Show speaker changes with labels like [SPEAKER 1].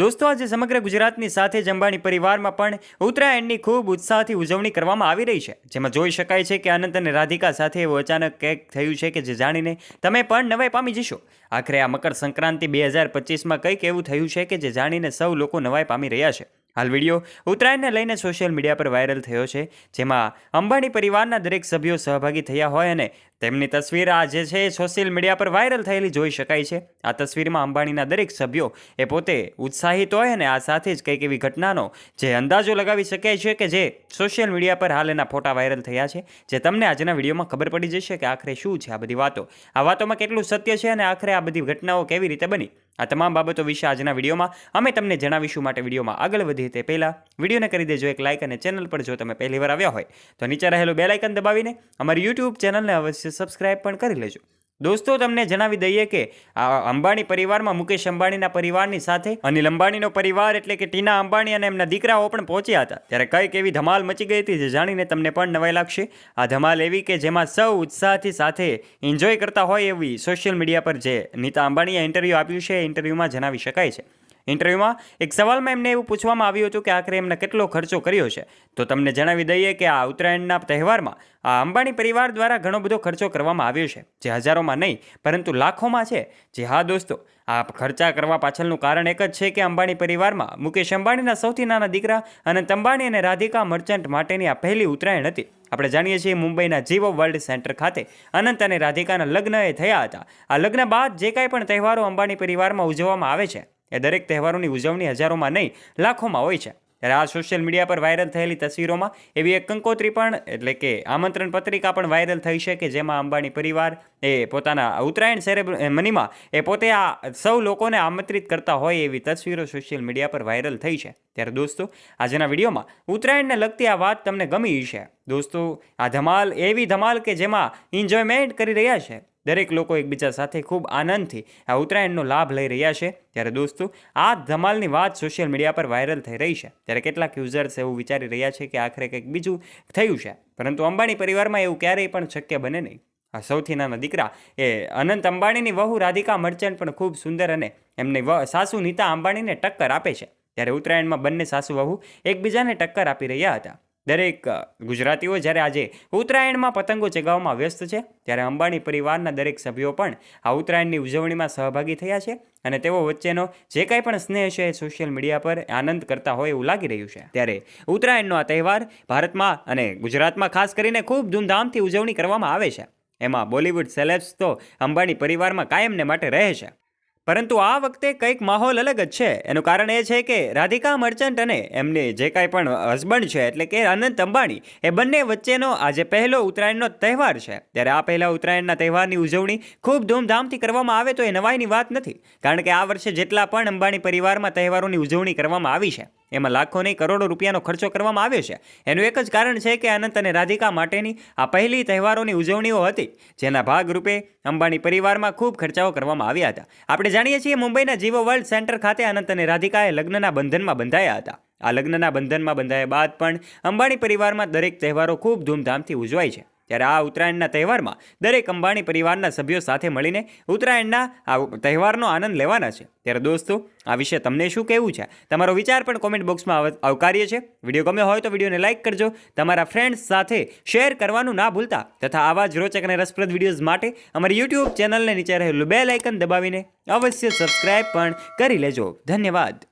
[SPEAKER 1] દોસ્તો, આજે સમગ્ર ગુજરાતની સાથે જ અંબાણી પરિવારમાં પણ ઉત્તરાયણની ખૂબ ઉત્સાહથી ઉજવણી કરવામાં આવી રહી છે. જેમાં જોઈ શકાય છે કે અનંત અને રાધિકા સાથે એવું અચાનક કંઈક થયું છે કે જે જાણીને તમે પણ નવાઈ પામી જશો. આખરે આ મકર સંક્રાંતિ બે હજાર પચીસમાં કંઈક એવું થયું છે કે જે જાણીને સૌ લોકો નવાઈ પામી રહ્યા છે. હાલ વીડિયો ઉત્તરાયણને લઈને સોશિયલ મીડિયા પર વાયરલ થયો છે, જેમાં અંબાણી પરિવારના દરેક સભ્યો સહભાગી થયા હોય અને તેમની તસવીર આ જે છે, સોશિયલ મીડિયા પર વાયરલ થયેલી જોઈ શકાય છે. આ તસવીરમાં અંબાણીના દરેક સભ્યો એ પોતે ઉત્સાહિત હોય અને આ સાથે જ કંઈક એવી ઘટનાનો જે અંદાજો લગાવી શકાય છે કે જે સોશિયલ મીડિયા પર હાલ એના ફોટા વાયરલ થયા છે, જે તમને આજના વિડીયોમાં ખબર પડી જશે કે આખરે શું છે આ બધી વાતો. આ વાતોમાં કેટલું સત્ય છે અને આખરે આ બધી ઘટનાઓ કેવી રીતે બની? આ તમામ બાબતો વિશે આજના વિડીયોમાં અમે તમને જણાવીશું માટે વિડીયોમાં આગળ વધીએ તે પહેલાં વિડીયોને કરી દેજો એક લાઇક અને ચેનલ પર જો તમે પહેલી વાર આવ્યા હોય તો નીચે રહેલું બે લાઇકન દબાવીને અમારી યુટ્યુબ ચેનલને અવશ્ય સબસ્ક્રાઇબ પણ કરી લેજો. દોસ્તો, તમને જણાવી દઈએ કે આ અંબાણી પરિવારમાં મુકેશ અંબાણીના પરિવારની સાથે અનિલ અંબાણીનો પરિવાર એટલે કે ટીના અંબાણી અને એમના દીકરાઓ પણ પહોંચ્યા હતા. ત્યારે કંઈક એવી ધમાલ મચી ગઈ હતી જે જાણીને તમને પણ નવાઈ લાગશે. આ ધમાલ એવી કે જેમાં સૌ ઉત્સાહથી સાથે એન્જોય કરતા હોય એવી સોશિયલ મીડિયા પર જે નીતા અંબાણીએ ઇન્ટરવ્યૂ આપ્યું છે, એ ઇન્ટરવ્યૂમાં જણાવી શકાય છે. ઇન્ટરવ્યૂમાં એક સવાલમાં એમને એવું પૂછવામાં આવ્યું હતું કે આખરે એમને કેટલો ખર્ચો કર્યો છે. તો તમને જણાવી દઈએ કે આ ઉત્તરાયણના તહેવારમાં આ અંબાણી પરિવાર દ્વારા ઘણો બધો ખર્ચો કરવામાં આવ્યો છે, જે હજારોમાં નહીં, પરંતુ લાખોમાં છે. જે હા દોસ્તો, આ ખર્ચા કરવા પાછળનું કારણ એક જ છે કે અંબાણી પરિવારમાં મુકેશ અંબાણીના સૌથી નાના દીકરા અનંત અંબાણી અને રાધિકા મર્ચન્ટ માટેની આ પહેલી ઉત્તરાયણ હતી. આપણે જાણીએ છીએ મુંબઈના જીવો વર્લ્ડ સેન્ટર ખાતે અનંત અને રાધિકાના લગ્ન એ થયા હતા. આ લગ્ન બાદ જે કાંઈ પણ તહેવારો અંબાણી પરિવારમાં ઉજવવામાં આવે છે. એ દરેક તહેવારોની ઉજવણી હજારોમાં નહીં, લાખોમાં હોય છે. ત્યારે આ સોશિયલ મીડિયા પર વાયરલ થયેલી તસવીરોમાં એવી એક કંકોત્રી પણ, એટલે કે આમંત્રણ પત્રિકા પણ વાયરલ થઈ છે કે જેમાં અંબાણી પરિવાર એ પોતાના ઉત્તરાયણ સેરેમનીમાં એ પોતે આ સૌ લોકોને આમંત્રિત કરતા હોય એવી તસવીરો સોશિયલ મીડિયા પર વાયરલ થઈ છે. ત્યારે દોસ્તો, આજના વિડીયોમાં ઉત્તરાયણને લગતી આ વાત તમને ગમી છે દોસ્તો, આ ધમાલ, એવી ધમાલ કે જેમાં એન્જોયમેન્ટ કરી રહ્યા છે. દરેક લોકો એકબીજા સાથે ખૂબ આનંદથી આ ઉત્તરાયણનો લાભ લઈ રહ્યા છે. ત્યારે દોસ્તો, આ ધમાલની વાત સોશિયલ મીડિયા પર વાયરલ થઈ રહી છે. ત્યારે કેટલાક યુઝર્સ એવું વિચારી રહ્યા છે કે આખરે કંઈક બીજું થયું છે. પરંતુ અંબાણી પરિવારમાં એવું ક્યારેય પણ શક્ય બને નહીં. આ સૌથી નાના દીકરા એ અનંત અંબાણીની વહુ રાધિકા મર્ચન્ટ પણ ખૂબ સુંદર અને એમની સાસુ નીતા અંબાણીને ટક્કર આપે છે. ત્યારે ઉત્તરાયણમાં બંને સાસુ વહુ એકબીજાને ટક્કર આપી રહ્યા હતા. દરેક ગુજરાતીઓ જ્યારે આજે ઉત્તરાયણમાં પતંગો ચગાવવામાં વ્યસ્ત છે, ત્યારે અંબાણી પરિવારના દરેક સભ્યો પણ આ ઉત્તરાયણની ઉજવણીમાં સહભાગી થયા છે અને તેઓ વચ્ચેનો જે કાંઈ પણ સ્નેહ છે એ સોશિયલ મીડિયા પર આનંદ કરતા હોય એવું લાગી રહ્યું છે. ત્યારે ઉત્તરાયણનો આ તહેવાર ભારતમાં અને ગુજરાતમાં ખાસ કરીને ખૂબ ધૂમધામથી ઉજવણી કરવામાં આવે છે. એમાં બોલિવૂડ સેલેબ્સ તો અંબાણી પરિવારમાં કાયમને માટે રહે છે. પરંતુ આ વખતે કંઈક માહોલ અલગ જ છે. એનું કારણ એ છે કે રાધિકા મર્ચન્ટ અને એમને જે કાંઈ પણ હસબન્ડ છે, એટલે કે અનંત અંબાણી, એ બંને વચ્ચેનો આજે પહેલો ઉત્તરાયણનો તહેવાર છે. ત્યારે આ પહેલા ઉત્તરાયણના તહેવારની ઉજવણી ખૂબ ધૂમધામથી કરવામાં આવે તો એ નવાઈની વાત નથી. કારણ કે આ વર્ષે જેટલા પણ અંબાણી પરિવારમાં તહેવારોની ઉજવણી કરવામાં આવી છે એમાં લાખો નહીં કરોડો રૂપિયાનો ખર્ચો કરવામાં આવ્યો છે. એનું એક જ કારણ છે કે અનંત અને રાધિકા માટેની આ પહેલી તહેવારોની ઉજવણીઓ હતી, જેના ભાગરૂપે અંબાણી પરિવારમાં ખૂબ ખર્ચાઓ કરવામાં આવ્યા હતા. આપણે જાણીએ છીએ મુંબઈના જીવો વર્લ્ડ સેન્ટર ખાતે અનંત અને રાધિકાએ લગ્નના બંધનમાં બંધાયા હતા. આ લગ્નના બંધનમાં બંધાયા બાદ પણ અંબાણી પરિવારમાં દરેક તહેવારો ખૂબ ધૂમધામથી ઉજવાય છે. ત્યારે આ ઉત્તરાયણના તહેવારમાં દરેક અંબાણી પરિવારના સભ્યો સાથે મળીને ઉત્તરાયણના આ તહેવારનો આનંદ લેવાના છે. ત્યારે દોસ્તો, આ વિશે તમને શું કહેવું છે? તમારો વિચાર પણ કોમેન્ટ બોક્સમાં આવ- આવકાર્ય છે. વીડિયો ગમ્યો હોય તો વિડીયોને લાઇક કરજો. તમારા ફ્રેન્ડ્સ સાથે શેર કરવાનું ના ભૂલતા તથા આવા જ રોચક અને રસપ્રદ વિડીયોઝ માટે અમારી યુટ્યુબ ચેનલને નીચે રહેલું બે લાઇકન દબાવીને અવશ્ય સબસ્ક્રાઇબ પણ કરી લેજો. ધન્યવાદ.